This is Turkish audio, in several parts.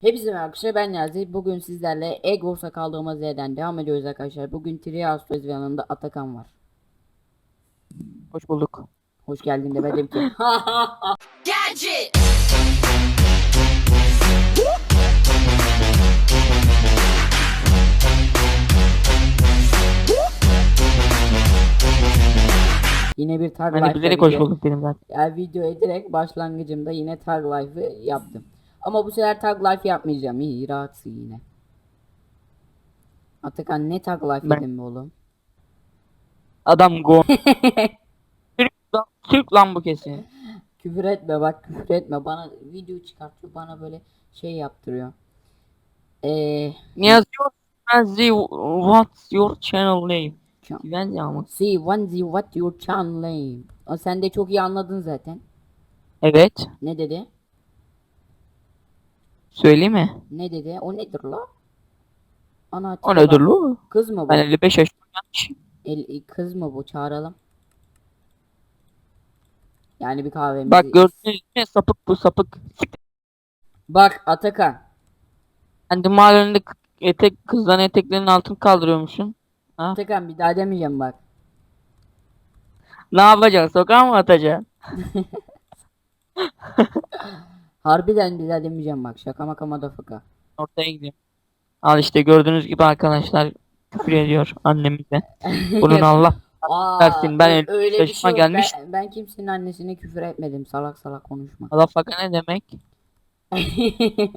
Hepinize merhaba arkadaşlar ben Niyazi. Bugün sizlerle Egos'a kaldığımız yerden devam ediyoruz arkadaşlar. Bugün Triastos ve yanında Atakan var. Hoş bulduk. Hoş geldin de dedim ki. Gadget! yine bir Tag Ben Life'la bilerek hoş video- bulduk dedim zaten. Yani videoya direkt başlangıcımda yine Tag Life'ı yaptım. Ama bu sefer Tag Life yapmayacağım. İyi rahatsın yine. Atakan ne Tag Life Ben- yedin be oğlum? Adam go. Türk, lan- Türk lan bu kesin. Küfür etme bak küfür etme. Bana video çıkartıyor. Bana böyle şey yaptırıyor. Eee Ne yazıyor? Niyazi, what's your channel name? Can- Güvenli ama. See what your channel name. O sen de çok iyi anladın zaten. Evet. Ne dedi? Söyleyeyim mi? Ne dedi? O nedir la? Ana O nedir lu? Kız mı bu? Ben 55 yaşındayım. El, kız mı bu? Çağıralım. Yani bir kahvemizi. Bak gördünüz mü sapık bu sapık. Bak Atakan. Sen de mahallende etek kızların eteklerinin altını kaldırıyormuşsun. Atakan bir daha demeyeceğim bak. Ne yapacaksın? Sokağa mı atacaksın? Harbiden daha demeyeceğim bak. Şaka maka motherfucker. Ortaya gidiyorum. Al işte gördüğünüz gibi arkadaşlar küfür ediyor annemize. Bunun Allah Aa, Dersin, ben öyle bir şey yok. gelmiş. Ben, ben kimsenin annesine küfür etmedim. Salak salak konuşma. Allah faka ne demek?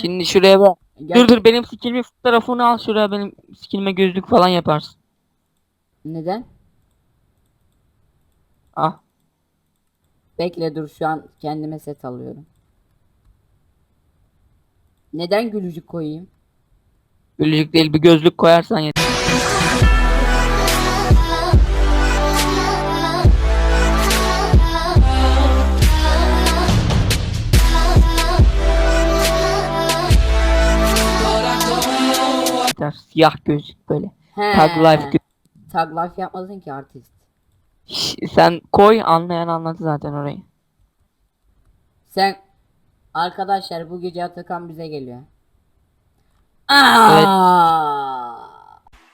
Şimdi şuraya bak. Gel- Dur dur benim skillimi fotoğrafını al şuraya benim skillime gözlük falan yaparsın. Neden? Ah. Bekle dur şu an kendime set alıyorum. Neden gülücük koyayım? Gülücük değil bir gözlük koyarsan yeter. Siyah gözlük böyle. He. Tag life Tag life yapmadın ki artist. Sen koy anlayan anladı zaten orayı. Sen arkadaşlar bu gece Atakan bize geliyor. Aa! Evet.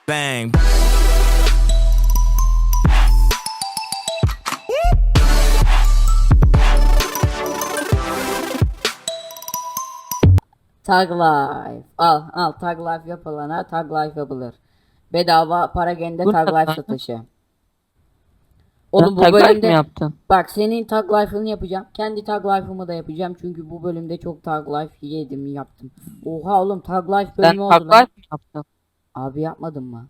Bang. Tag life. Al al tag life yapılana tag life yapılır. Bedava para gende tag life satışı. Oğlum bu Sen tag life mi bölümde yaptın? bak senin tag life'ını yapacağım. Kendi tag life'ımı da yapacağım. Çünkü bu bölümde çok tag life yedim yaptım. Oha oğlum tag life Sen bölümü tag oldu lan. life mi yaptın? Abi yapmadın mı?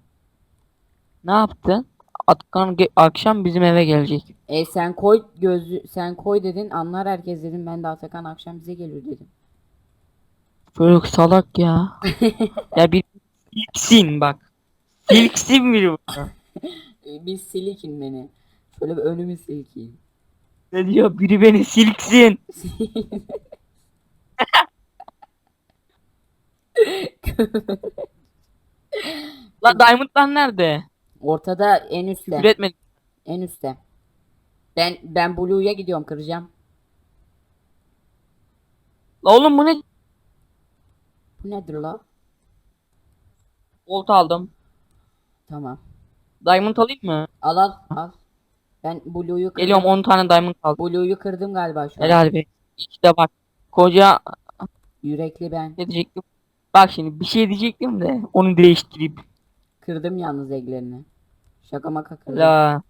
Ne yaptın? Atkan akşam bizim eve gelecek. E sen koy gözü sen koy dedin anlar herkes dedim ben de Atakan akşam bize geliyor dedim. Çocuk salak ya. ya bir silksin bak. Silksin biri bu. E, bir silikin beni. Şöyle bir önümü silkin. Ne diyor? Biri beni silksin. La Diamond'lar nerede? Ortada en üstte. Küfür etme. En üstte. Ben ben Blue'ya gidiyorum kıracağım. La oğlum bu ne? Bu nedir la? Bolt aldım. Tamam. Diamond alayım mı? Al al al. Ben Blue'yu kırdım. Geliyorum 10 tane diamond aldım. Blue'yu kırdım galiba şu an. Helal be. İşte bak. Koca Yürekli ben. ne diyecektim? Bak şimdi bir şey diyecektim de onu değiştireyim. Kırdım yalnız eglerini. Şaka maka kırdım. La.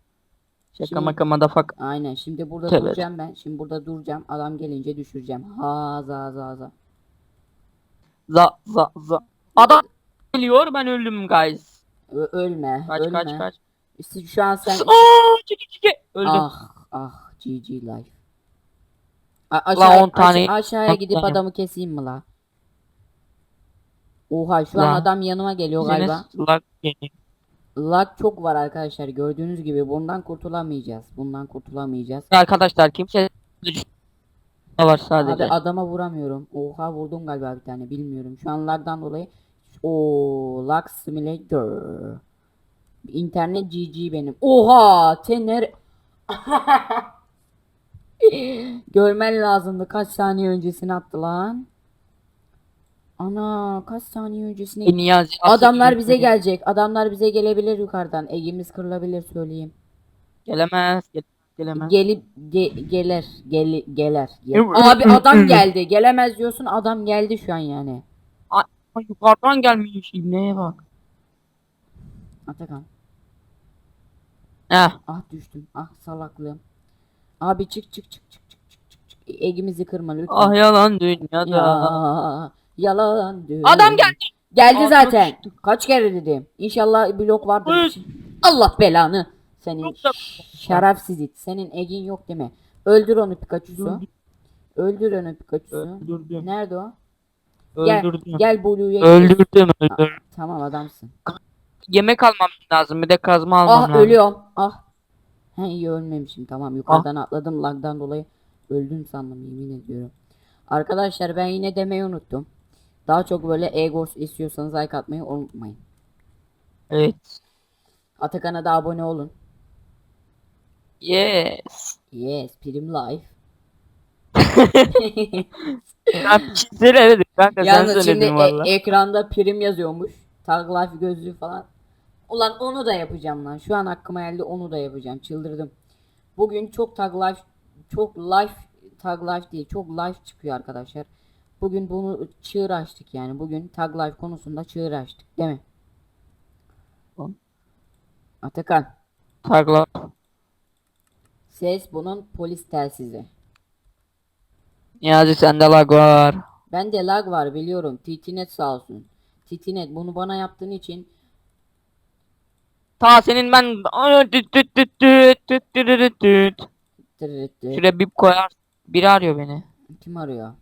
Şaka Şimdi- maka madafak. Aynen. Şimdi burada Tövbe. duracağım ben. Şimdi burada duracağım. Adam gelince düşüreceğim. Ha za za za. Za za za. Adam geliyor ben öldüm guys. Ö- ölme. Kaç ölme. kaç kaç. İşte şu an sen Aa. Öldüm. Ah ah GG life. A- La aşağı, on tane- aşa- aşağıya gidip tane. adamı keseyim mi la? Oha şu an La. adam yanıma geliyor galiba. geliyor. Lag çok var arkadaşlar gördüğünüz gibi bundan kurtulamayacağız. Bundan kurtulamayacağız. Arkadaşlar kimse var Abi sadece. adama vuramıyorum. Oha vurdum galiba bir tane bilmiyorum. Şu an lagdan dolayı o lag simulator. İnternet GG benim. Oha tener Görmen lazımdı kaç saniye öncesine attı lan. Ana kaç saniye öncesine E, Niyazi Adamlar bize gelecek. Adamlar bize gelebilir yukarıdan. Egimiz kırılabilir söyleyeyim. Gelemez. gel- Gelemez. Gelip ge- gelir. Gel gelir. Gel-. Abi adam geldi. Gelemez diyorsun. Adam geldi şu an yani. Ay, yukarıdan gelmiş İbneye bak. Atakan. Heh. Ah düştüm. Ah salaklığım. Abi çık çık çık çık çık çık çık. çık. Egimizi kırma lütfen. Ah yalan dünyada. Ya, yalan diyor. Adam geldi. Geldi Aa, zaten. çok Kaç kere dedim. İnşallah blok vardır. Evet. Allah belanı. Senin şerefsiz it. Senin egin yok değil mi? Öldür onu Pikachu'su. Öldür onu Pikachu'su. Öldürdüm. Nerede o? Gel. Öldürdüm. Gel Blue'ya. Öldürdüm. öldürdüm. Tamam adamsın. Yemek almam lazım. Bir de kazma almam Ah lazım. ölüyorum. Ah. He iyi ölmemişim. Tamam yukarıdan atladım lagdan dolayı. Öldüm sandım yemin ediyorum. Arkadaşlar ben yine demeyi unuttum. Daha çok böyle Egos istiyorsanız like atmayı unutmayın. Evet. Atakan'a da abone olun. Yes. Yes, Prim Life. Ben çizleri evet. Ben de sen Yalnız şimdi söyledin e- valla. ekranda prim yazıyormuş. Tag Life gözlüğü falan. Ulan onu da yapacağım lan. Şu an aklıma geldi onu da yapacağım. Çıldırdım. Bugün çok Tag Life çok life Tag Life değil. Çok life çıkıyor arkadaşlar. Bugün bunu çığır açtık yani. Bugün Tag Life konusunda çığır açtık. Değil mi? Atakan. Takla. Ses bunun polis telsizi. Niyazi sende lag var. Bende lag var biliyorum. TTNet sağ olsun. TTNet bunu bana yaptığın için Ta senin ben. Şuraya bip koyar. Biri arıyor beni. Kim arıyor?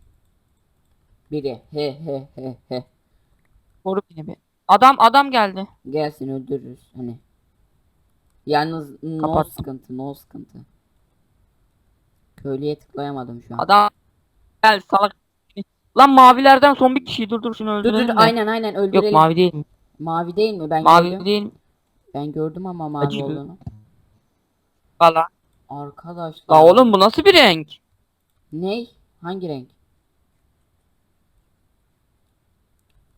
Biri. He he he he. Koru beni bir. Adam adam geldi. Gelsin öldürürüz. Hani. Yalnız no Kapattım. sıkıntı no sıkıntı. Köylüye tıklayamadım şu an. Adam gel salak. Lan mavilerden son bir kişiyi dur dur şunu Dur öldürelim dur de. aynen aynen öldürelim. Yok mavi değil. Mavi değil mi? Ben Mavi gördüm. değil. Ben gördüm ama mavi Acı. olduğunu. Valla. Arkadaşlar. La oğlum bu nasıl bir renk? Ney? Hangi renk?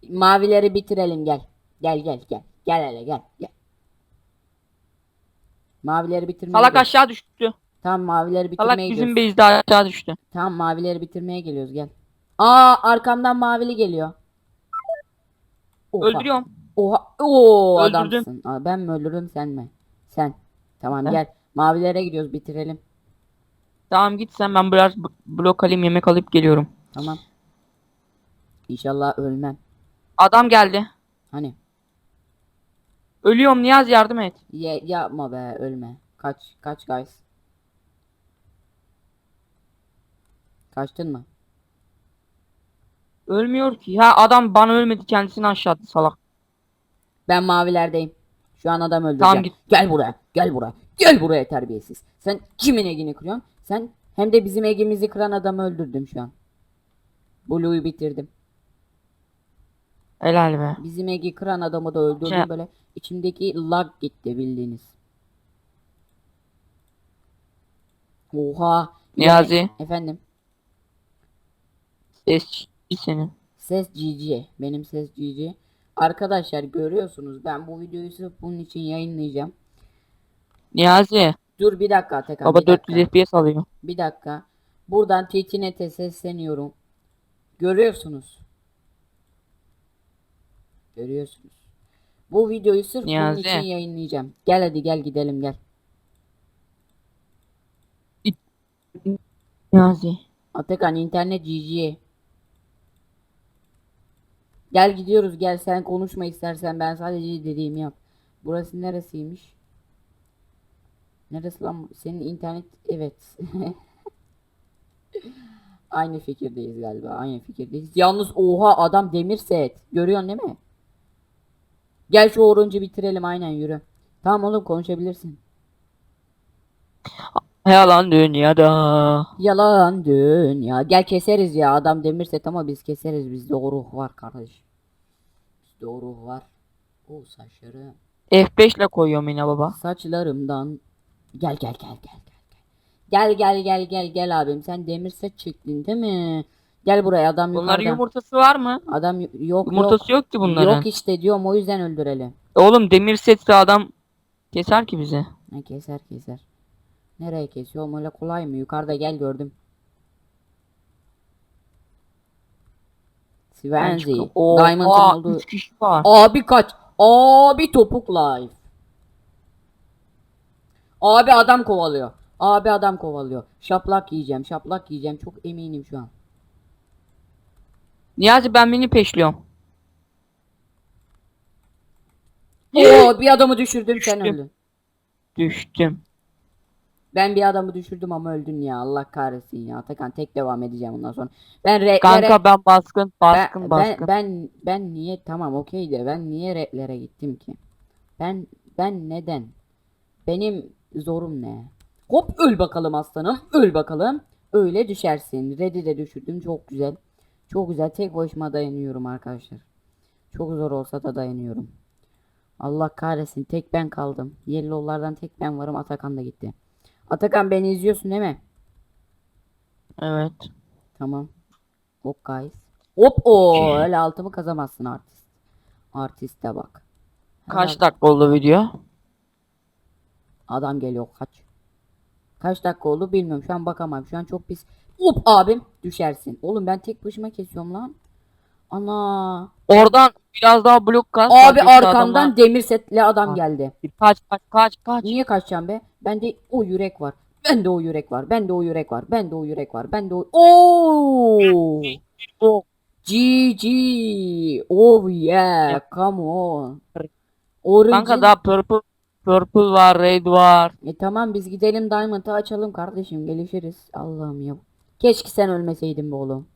Mavileri bitirelim gel. Gel gel gel. Gel hele gel. Gel. Mavileri bitirmeye Salak gel. aşağı düştü. Tamam mavileri Salak bitirmeye bizim gidiyoruz. base'de aşağı düştü. Tamam mavileri bitirmeye geliyoruz gel. Aa arkamdan mavili geliyor. Oha. Öldürüyorum. Oha. Oo Öldürdüm. adamsın. Aa, ben mi öldürdüm sen mi? Sen. Tamam Ben. gel. Mavilere gidiyoruz bitirelim. Tamam git sen ben biraz b- blok alayım yemek alıp geliyorum. Tamam. İnşallah ölmem. Adam geldi. Hani. Ölüyorum Niyaz yardım et. Ye, yapma be ölme. Kaç kaç guys. Kaçtın mı? Ölmüyor ki. Ha adam bana ölmedi kendisini aşağı attı salak. Ben mavilerdeyim. Şu an adam öldüreceğim. Tamam, git. Gel buraya. Gel buraya. Gel buraya terbiyesiz. Sen kimin egini kırıyorsun? Sen hem de bizim egimizi kıran adamı öldürdüm şu an. Blue'yu bitirdim. Helal be. Bizim egi kıran adamı da öldürdüm Şey- böyle. İçimdeki lag gitti bildiğiniz. Oha. Niyazi. Efendim. Ses senin. Ses GG. Benim ses GG. Arkadaşlar görüyorsunuz ben bu videoyu sırf bunun için yayınlayacağım. Niyazi. Dur bir dakika Atakan Baba bir dakika. 400 FPS alıyor. Bir dakika. Buradan TTNet'e sesleniyorum. Görüyorsunuz. Görüyorsunuz. Bu videoyu sırf bunun Niyazi. için yayınlayacağım. Gel hadi gel gidelim gel. Niyazi. Atakan internet GG. Gel gidiyoruz gel sen konuşma istersen ben sadece dediğimi yap. Burası neresiymiş? Neresi lan? Senin internet evet. Aynı fikirdeyiz galiba. Aynı fikirdeyiz. Yalnız oha adam demir set. Görüyorsun değil mi? Gel şu orange'ı bitirelim aynen yürü. Tamam oğlum konuşabilirsin. Yalan dünyada. Yalan dünya. Gel keseriz ya. Adam demir set ama biz keseriz. Bizde o ruh var kardeş. Bizde o ruh var. O saçları. F5 ile koyuyorum yine baba. Saçlarımdan. Gel gel gel gel gel. Gel gel gel gel gel abim. Sen demir set çektin değil mi? Gel buraya adam Bunların yumurtası var mı? Adam yok Yumurtası yok, ki bunların. Yok işte diyorum o yüzden öldürelim. Oğlum demir setse adam keser ki bizi. Ha, keser keser. Nereye kesiyor? Oğlum Öyle kolay mı? Yukarıda gel gördüm. Oo, Diamond'ın olduğu. kişi var. Abi kaç. Abi topuk life. Abi adam kovalıyor. Abi adam kovalıyor. Şaplak yiyeceğim. Şaplak yiyeceğim. Çok eminim şu an. Niyazi ben beni peşliyorum. Oo bir adamı düşürdüm sen Düştüm. öldün. Düştüm. Ben bir adamı düşürdüm ama öldün ya. Allah kahretsin ya. Atakan tek devam edeceğim bundan sonra. Ben reklere... Kanka ben baskın baskın ben, baskın. ben, ben, ben niye tamam okey de ben niye replere gittim ki? Ben ben neden? Benim zorum ne? Hop öl bakalım aslanım. Öl bakalım. Öyle düşersin. Red'i de düşürdüm. Çok güzel. Çok güzel. Tek başıma dayanıyorum arkadaşlar. Çok zor olsa da dayanıyorum. Allah kahretsin. Tek ben kaldım. Yellow'lardan tek ben varım. Atakan da gitti. Atakan beni izliyorsun değil mi? Evet. Tamam. Hop guys. Hop o öyle altımı kazamazsın artist. Artiste bak. Kaç Helal. dakika oldu video? Adam geliyor kaç. Kaç dakika oldu bilmiyorum. Şu an bakamam. Şu an çok pis. Hop abim düşersin. Oğlum ben tek başıma kesiyorum lan. Ana. Oradan biraz daha blok kas. Abi arkamdan adamlar- demir setli adam geldi. Kaç kaç kaç kaç. Niye kaçacağım be? Bende o yürek var. Bende o yürek var. Bende o yürek var. Bende o yürek var. Bende o... Oo! Oh. GG. Oh yeah. Come on. Origin. Kanka daha purple purple var, red var. E tamam biz gidelim Diamond'ı açalım kardeşim. Gelişiriz. Allah'ım ya. Keşke sen ölmeseydin be oğlum.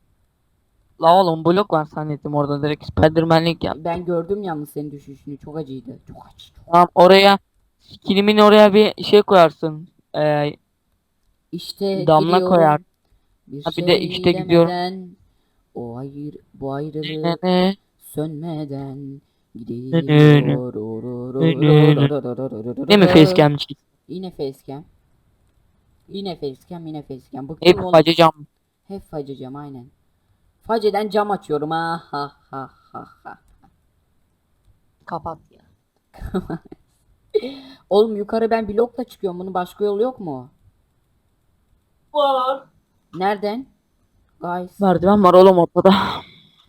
La oğlum blok var zannettim orada direkt Spiderman'lik yap. Ben gördüm yalnız senin düşüşünü. Çok acıydı. Çok acı. Tamam oraya kilimin oraya bir şey koyarsın. Ee, İşte Damla gidiyorum. koyar. Bir Ha, bir de şey işte gidiyorum. demeden, O hayır bu ayrılık ne ne sönmeden ne. gidiyor. Değil mi facecam'ci? Yine facecam. Yine facecam yine facecam. Bıktım Hep oğlum. bacacam. Hep facecam aynen. Faceden cam açıyorum ha ha ha ha ha. Kapat ya. Oğlum yukarı ben blokla çıkıyorum. Bunun başka yolu yok mu? Var. Nereden? Guys. Merdiven var oğlum ortada.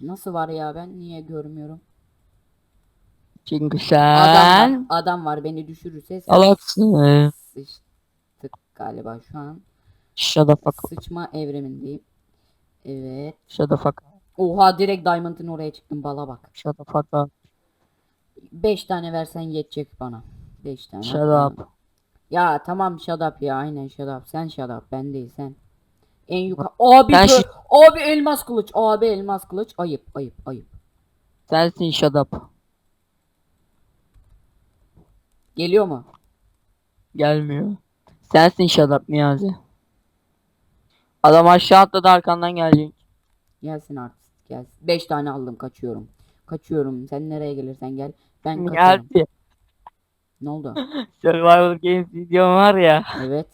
Nasıl var ya ben niye görmüyorum? Çünkü Adam sen var, adam var beni düşürürse salaksın. sıçtık galiba şu an. Shut the fuck up. Sıçma evremindeyim. Evet. Shut the fuck up. Oha direkt Diamond'ın oraya çıktım bala bak. Shut the fuck up. 5 tane versen yetecek bana. 5 tane. Shut up. Ya tamam shut up ya aynen shut up. Sen shut up ben değil sen. En yukarı. Abi Ben şi- abi elmas kılıç. Abi elmas kılıç. Ayıp ayıp ayıp. Sensin shut up. Geliyor mu? Gelmiyor. Sensin shut up Niyazi. Adam aşağı atladı arkandan gelecek. Gelsin artist gelsin. 5 tane aldım kaçıyorum. Kaçıyorum. Sen nereye gelirsen gel. Ben kaçıyorum. Niyazi. Ne oldu? Survival Games videom var ya. Evet.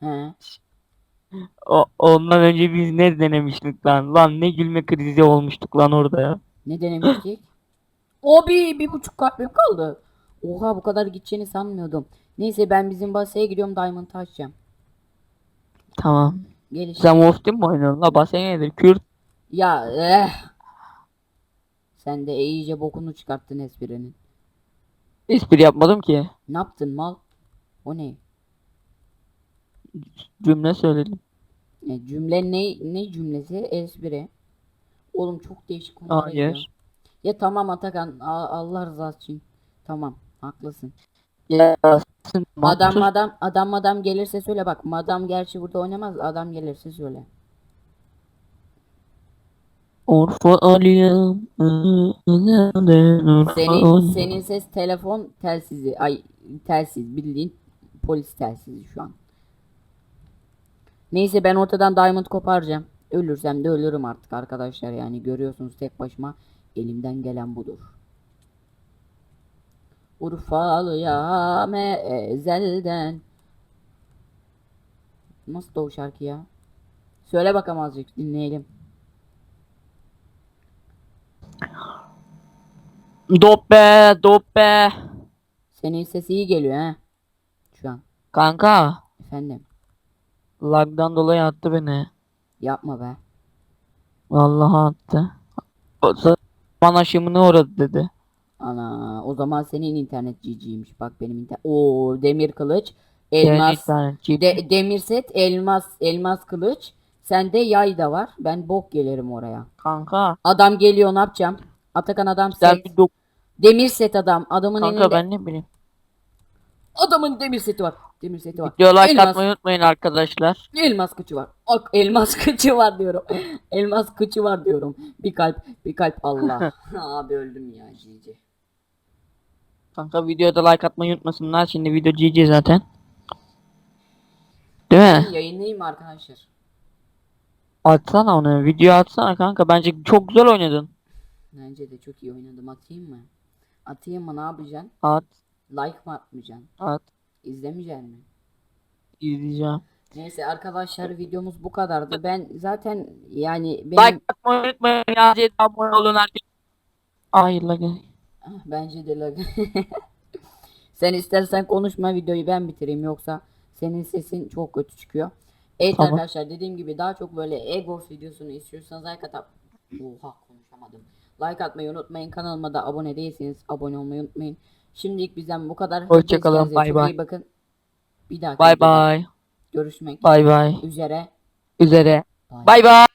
He. O, ondan önce biz ne denemiştik lan? Lan ne gülme krizi olmuştuk lan orada ya. Ne denemiştik? Abi bir buçuk kalbim kaldı. Oha bu kadar gideceğini sanmıyordum. Neyse ben bizim basaya gidiyorum Diamond'ı açacağım. Tamam. Geliş. Sen Wolf Team mi oynuyorsun? La basın nedir? Kürt. Ya eh. Sen de iyice bokunu çıkarttın esprinin. Espri yapmadım ki. Ne yaptın mal? O ne? Cümle söyledim. E, cümle ne ne cümlesi? Espri. Oğlum çok değişik gidiyor. Hayır. Ya tamam Atakan A- Allah rızası için. Tamam haklısın. Ya Adam adam adam adam gelirse söyle bak. Madam gerçi burada oynamaz. Adam gelirse söyle. Urfa aliyem. Senin senin ses telefon telsizi. Ay telsiz bildiğin polis telsizi şu an. Neyse ben ortadan diamond koparacağım. Ölürsem de ölürüm artık arkadaşlar yani görüyorsunuz tek başıma elimden gelen budur. Urfalıya me ezelden Nasıl da o şarkı ya? Söyle bakalım azıcık dinleyelim. Dop be, dop be. Senin sesi iyi geliyor ha. Şu an. Kanka, Efendim. lagdan dolayı attı beni. Yapma be. Vallahi attı. O za- Bana şımını uğradı dedi. Ana o zaman senin internet GG'ymiş. Bak benim internet. Oo demir kılıç. Elmas. De- demir set, elmas, elmas kılıç. Sende yay da var. Ben bok gelirim oraya. Kanka, Adam geliyor ne yapacağım? Atakan adam set. bir dok- Demir set adam. Adamın Kanka elinde. ben ne bileyim. Adamın demir seti var. Demir seti var. Video like elmas, atmayı unutmayın arkadaşlar. elmas kıçı var. Ak, elmas kıçı var diyorum. elmas kıçı var diyorum. Bir kalp, bir kalp Allah. Abi öldüm ya GG. Kanka videoda like atmayı unutmasınlar. Şimdi video GG zaten. Değil mi? Yayınlayayım mı arkadaşlar? Atsana onu. Video atsana kanka. Bence çok güzel oynadın. Bence de çok iyi oynadım. Atayım mı? Atayım mı ne yapacaksın? At. Like mı atmayacaksın? At. İzlemeyeceksin mi? İzleyeceğim. Neyse arkadaşlar videomuz bu kadardı. Ben zaten yani benim Like atmayı unutmayın. Yazıya abone olun herkes. Hayır la gel. Ah, bence de lag. Sen istersen konuşma videoyu ben bitireyim yoksa senin sesin çok kötü çıkıyor. Evet Tamam. arkadaşlar dediğim gibi daha çok böyle Ego videosunu istiyorsanız like atıp Oha konuşamadım. Like atmayı unutmayın. Kanalıma da abone değilseniz abone olmayı unutmayın. Şimdilik bizden bu kadar. Herkes Hoşçakalın, kendinize bay çok bay. iyi bakın. Bir dahaki Bay videoda bay. görüşmek Bay bay. üzere. Üzere. Bay bay.